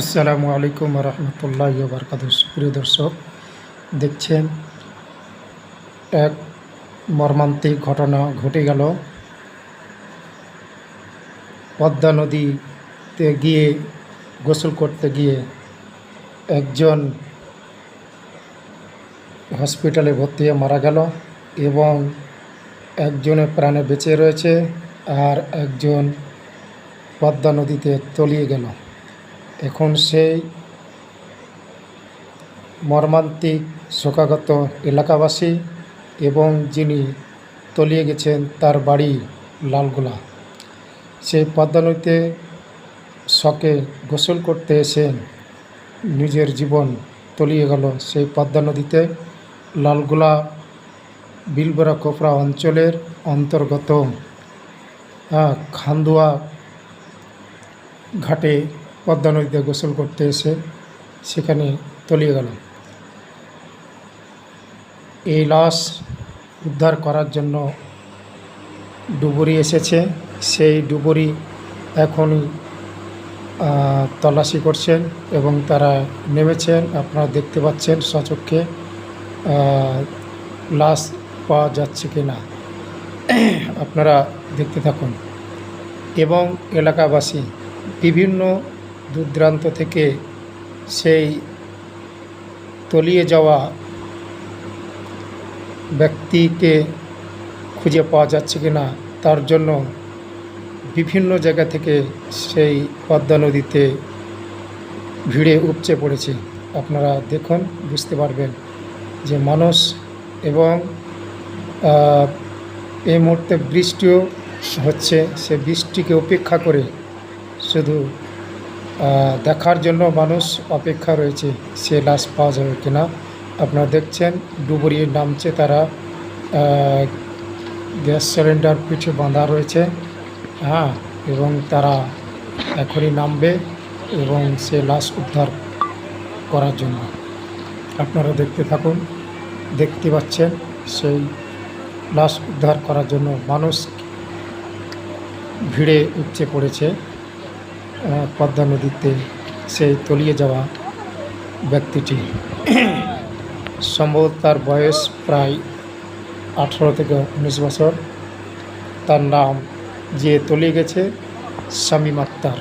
আসসালামু আলাইকুম রহমতুল্লাহ বারকাত প্রিয় দর্শক, দেখছেন, এক মর্মান্তিক ঘটনা ঘটে গেল। পদ্মা নদীতে গিয়ে, গোসল করতে গিয়ে একজন হসপিটালে ভর্তি হয়ে মারা গেল এবং একজনের প্রাণে বেঁচে রয়েছে আর একজন পদ্মা নদীতে তলিয়ে গেল। এখন সেই মর্মান্তিক শোকাগত এলাকাবাসী এবং যিনি তলিয়ে গেছেন তার বাড়ি লালগোলা। সেই পদ্মা নদীতে শখে গোসল করতে এসে নিজের জীবন তলিয়ে গেল। সেই পদ্মা নদীতে লালগোলা বিলবরা কোপরা অঞ্চলের অন্তর্গত খান্দুয়া ঘাটে পদ্মা নদীতে গোসল করতে এসে সেখানে তলিয়ে গেল। এই লাশ উদ্ধার করার জন্য ডুবুরি এসেছে। সেই ডুবুরি এখনই তল্লাশি করছেন এবং তারা নেমেছেন। আপনারা দেখতে পাচ্ছেন সচক্ষে লাশ পাওয়া যাচ্ছে কি না। আপনারা দেখতে থাকুন। এবং এলাকাবাসী, বিভিন্ন দূরদূরান্ত থেকে সেই তলিয়ে যাওয়া ব্যক্তিকে খুঁজে পাওয়া যাচ্ছে কি না তার জন্য বিভিন্ন জায়গা থেকে সেই পদ্মা নদীতে ভিড়ে উপচে পড়েছে। আপনারা দেখুন, বুঝতে পারবেন যে মানুষ এবং এই মুহূর্তে বৃষ্টিও হচ্ছে, সে বৃষ্টিকে উপেক্ষা করে শুধু দেখার জন্য মানুষ অপেক্ষা রয়েছে সে লাশ পাওয়া যাবে কিনা। আপনারা দেখছেন ডুবুরি নামছে তারা গ্যাস সিলিন্ডার পিঠে বাঁধা রয়েছে। হ্যাঁ এবং তারা এখনই নামবে এবং সে লাশ উদ্ধার করার জন্য। আপনারা দেখতে থাকুন, দেখতে পাচ্ছেন সেই লাশ উদ্ধার করার জন্য মানুষ ভিড়ে উপচে পড়েছে। পদ্মা নদীতে সেই তলিয়ে যাওয়া ব্যক্তিটি। সম্ভবত তার বয়স প্রায় আঠারো থেকে উনিশ বছর। তার নাম যে তলিয়ে গেছে, শামীম আক্তার।